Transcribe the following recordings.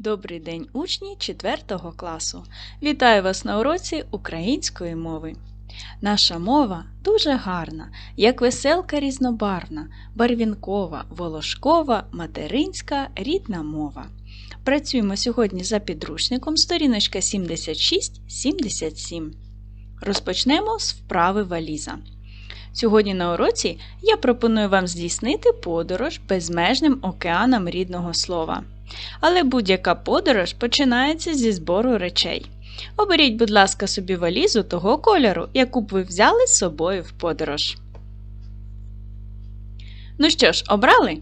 Добрий день, учні 4 класу! Вітаю вас на уроці української мови. Наша мова дуже гарна, як веселка різнобарвна, барвінкова, волошкова, материнська, рідна мова. Працюємо сьогодні за підручником сторіночка 76-77. Розпочнемо з вправи валіза. Сьогодні на уроці я пропоную вам здійснити подорож безмежним океаном рідного слова. Але будь-яка подорож починається зі збору речей. Оберіть, будь ласка, собі валізу того кольору, яку б ви взяли з собою в подорож. Ну що ж, обрали?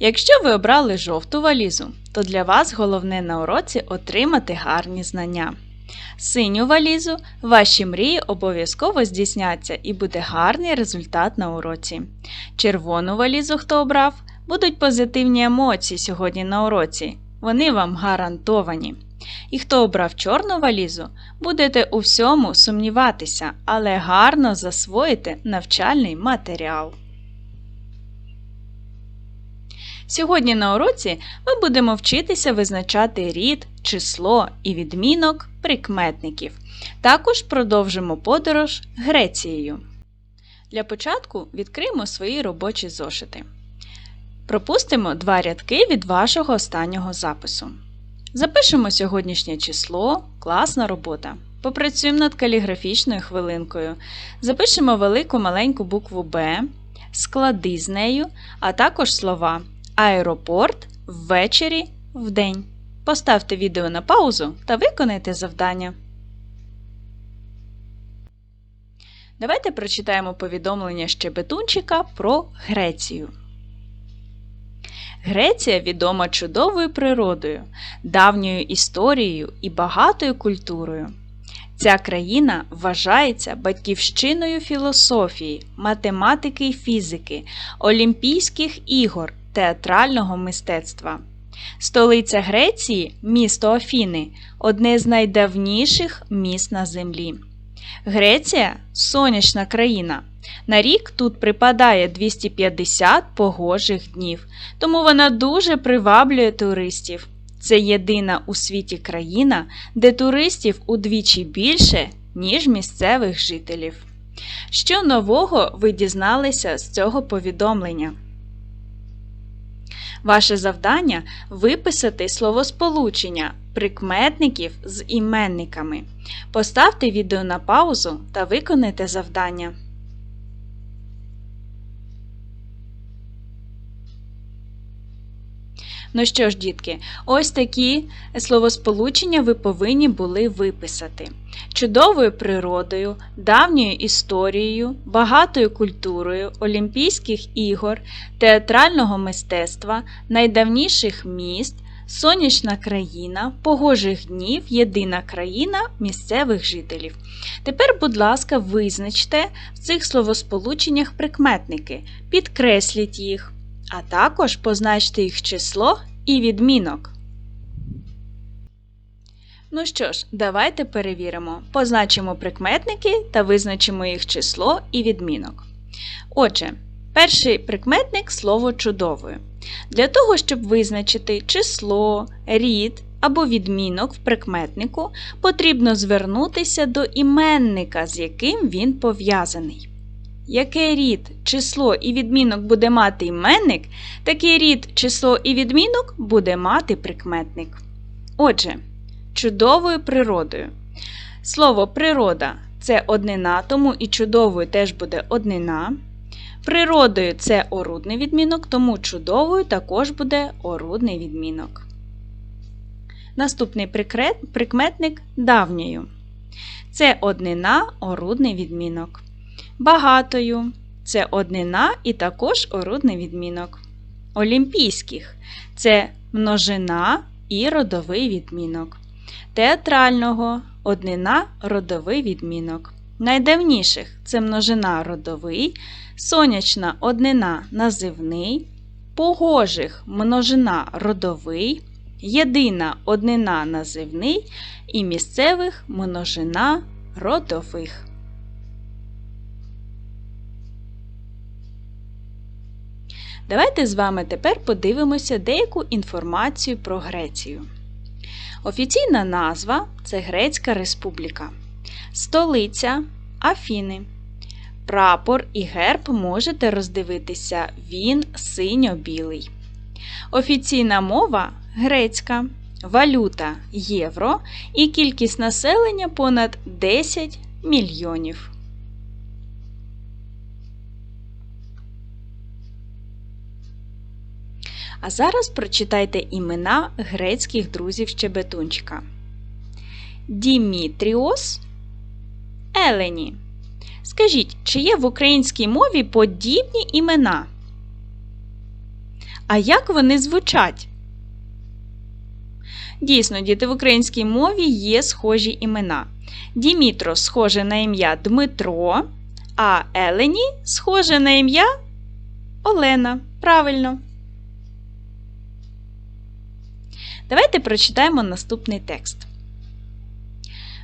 Якщо ви обрали жовту валізу, то для вас головне на уроці отримати гарні знання. Синю валізу ваші мрії обов'язково здійсняться і буде гарний результат на уроці. Червону валізу, хто обрав, будуть позитивні емоції сьогодні на уроці. Вони вам гарантовані. І хто обрав чорну валізу, будете у всьому сумніватися, але гарно засвоїте навчальний матеріал. Сьогодні на уроці ми будемо вчитися визначати рід, число і відмінок прикметників. Також продовжимо подорож Грецією. Для початку відкриємо свої робочі зошити. Пропустимо два рядки від вашого останнього запису. Запишемо сьогоднішнє число, класна робота. Попрацюємо над каліграфічною хвилинкою. Запишемо велику маленьку букву Б, склади з нею, а також слова аеропорт ввечері вдень. Поставте відео на паузу та виконайте завдання. Давайте прочитаємо повідомлення щебетунчика про Грецію. Греція відома чудовою природою, давньою історією і багатою культурою. Ця країна вважається батьківщиною філософії, математики і фізики, Олімпійських ігор, театрального мистецтва. Столиця Греції, місто Афіни, одне з найдавніших міст на землі. Греція сонячна країна. На рік тут припадає 250 погожих днів, тому вона дуже приваблює туристів. Це єдина у світі країна, де туристів удвічі більше, ніж місцевих жителів. Що нового ви дізналися з цього повідомлення? Ваше завдання виписати словосполучення прикметників з іменниками. Поставте відео на паузу та виконайте завдання. Ну що ж, дітки, ось такі словосполучення ви повинні були виписати. Чудовою природою, давньою історією, багатою культурою, Олімпійських ігор, театрального мистецтва, найдавніших міст, сонячна країна, погожих днів, єдина країна місцевих жителів. Тепер, будь ласка, визначте в цих словосполученнях прикметники, підкресліть їх а також позначте їх число і відмінок. Ну що ж, давайте перевіримо. Позначимо прикметники та визначимо їх число і відмінок. Отже, перший прикметник слово чудовою. Для того, щоб визначити число, рід або відмінок в прикметнику, потрібно звернутися до іменника, з яким він пов'язаний. Який рід, число і відмінок буде мати іменник, такий рід, число і відмінок буде мати прикметник. Отже, чудовою природою. Слово природа це однина, тому і чудовою теж буде однина. Природою це орудний відмінок, тому чудовою також буде орудний відмінок. Наступний прикметник давньою. Це однина орудний відмінок багатою це однина і також орудний відмінок. Олімпійських це множина і родовий відмінок. Театрального однина родовий відмінок. Найдавніших це множина родовий, сонячна однина називний, погожих множина родовий, єдина однина називний і місцевих множина родових. Давайте з вами тепер подивимося деяку інформацію про Грецію. Офіційна назва це Грецька Республіка. Столиця Афіни. Прапор і герб можете роздивитися, він синьо-білий. Офіційна мова грецька, валюта євро і кількість населення понад 10 мільйонів. А зараз прочитайте імена грецьких друзів Щебетунчика. Дімітріос Елені. Скажіть, чи є в українській мові подібні імена? А як вони звучать? Дійсно, діти в українській мові є схожі імена. Дімітро схоже на ім'я Дмитро, а Елені схоже на ім'я Олена. Правильно. Давайте прочитаємо наступний текст.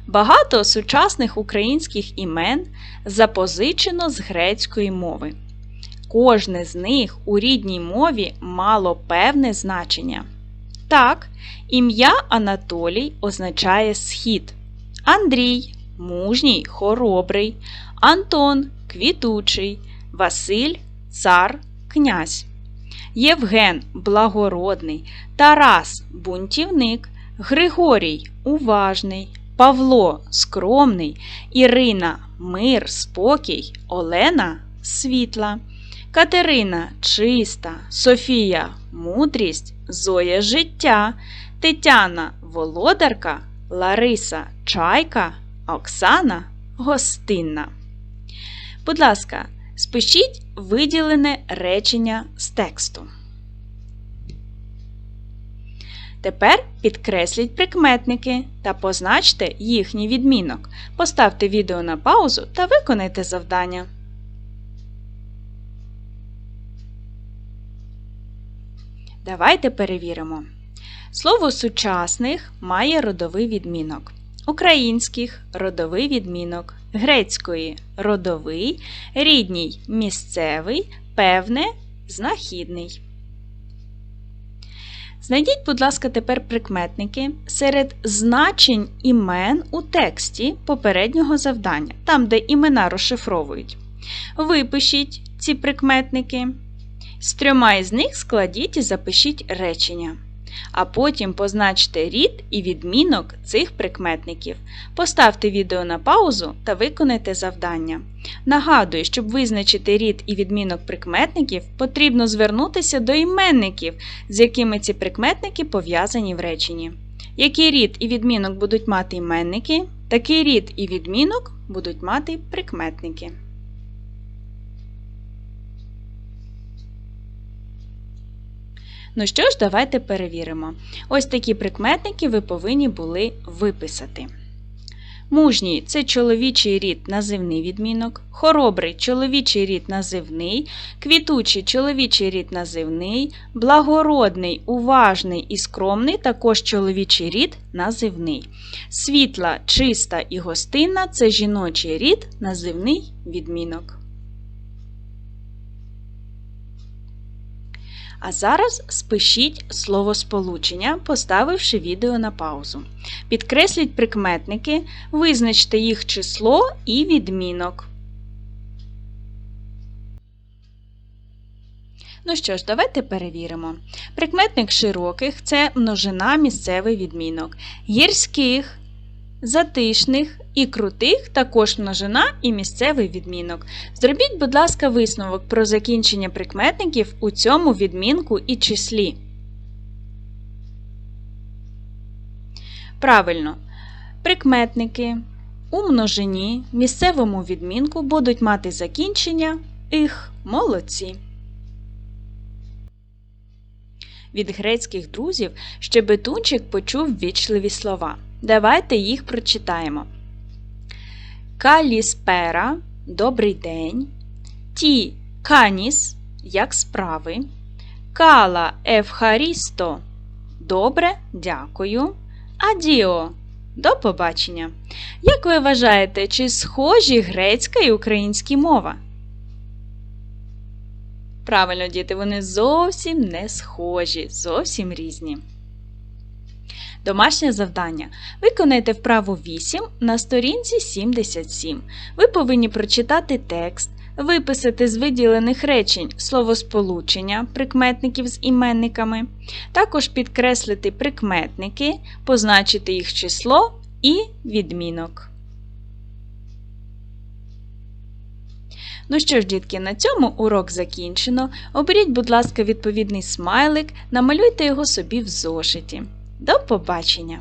Багато сучасних українських імен запозичено з грецької мови. Кожне з них у рідній мові мало певне значення. Так, ім'я Анатолій означає схід, Андрій мужній, хоробрий, Антон квітучий, Василь цар, князь. Євген благородний, Тарас бунтівник, Григорій уважний, Павло скромний, Ірина мир, спокій, Олена світла, Катерина чиста, Софія мудрість, Зоя життя, Тетяна володарка, Лариса чайка, Оксана гостинна. Будь ласка, спишіть виділене речення з тексту. Тепер підкресліть прикметники та позначте їхній відмінок. Поставте відео на паузу та виконайте завдання. Давайте перевіримо. Слово сучасних має родовий відмінок. Українських родовий відмінок, грецької родовий, рідній місцевий, певне знахідний. Знайдіть, будь ласка, тепер прикметники серед значень імен у тексті попереднього завдання, там, де імена розшифровують. Випишіть ці прикметники. З трьома із них складіть і запишіть речення. А потім позначте рід і відмінок цих прикметників. Поставте відео на паузу та виконайте завдання. Нагадую, щоб визначити рід і відмінок прикметників, потрібно звернутися до іменників, з якими ці прикметники пов'язані в реченні. Який рід і відмінок будуть мати іменники, такий рід і відмінок будуть мати прикметники. Ну що ж, давайте перевіримо. Ось такі прикметники ви повинні були виписати. Мужній це чоловічий рід називний відмінок, хоробрий чоловічий рід називний, квітучий чоловічий рід називний, благородний, уважний і скромний також чоловічий рід називний. Світла, чиста і гостинна це жіночий рід називний відмінок. А зараз спишіть словосполучення, поставивши відео на паузу. Підкресліть прикметники, визначте їх число і відмінок. Ну що ж, давайте перевіримо. Прикметник широких це множина місцевий відмінок. Гірських затишних і крутих також множина і місцевий відмінок. Зробіть, будь ласка, висновок про закінчення прикметників у цьому відмінку і числі. Правильно. Прикметники у множині місцевому відмінку будуть мати закінчення «их» молодці. Від грецьких друзів щебетунчик почув вічливі слова. Давайте їх прочитаємо. Каліспера добрий день. Ті каніс як справи. Кала Евхарісто добре, дякую. Адіо до побачення. Як ви вважаєте, чи схожі грецька і українська мова? Правильно, діти, вони зовсім не схожі, зовсім різні. Домашнє завдання. Виконайте вправу 8 на сторінці 77. Ви повинні прочитати текст, виписати з виділених речень словосполучення прикметників з іменниками, також підкреслити прикметники, позначити їх число і відмінок. Ну що ж, дітки, на цьому урок закінчено. Оберіть, будь ласка, відповідний смайлик, намалюйте його собі в зошиті. До побачення!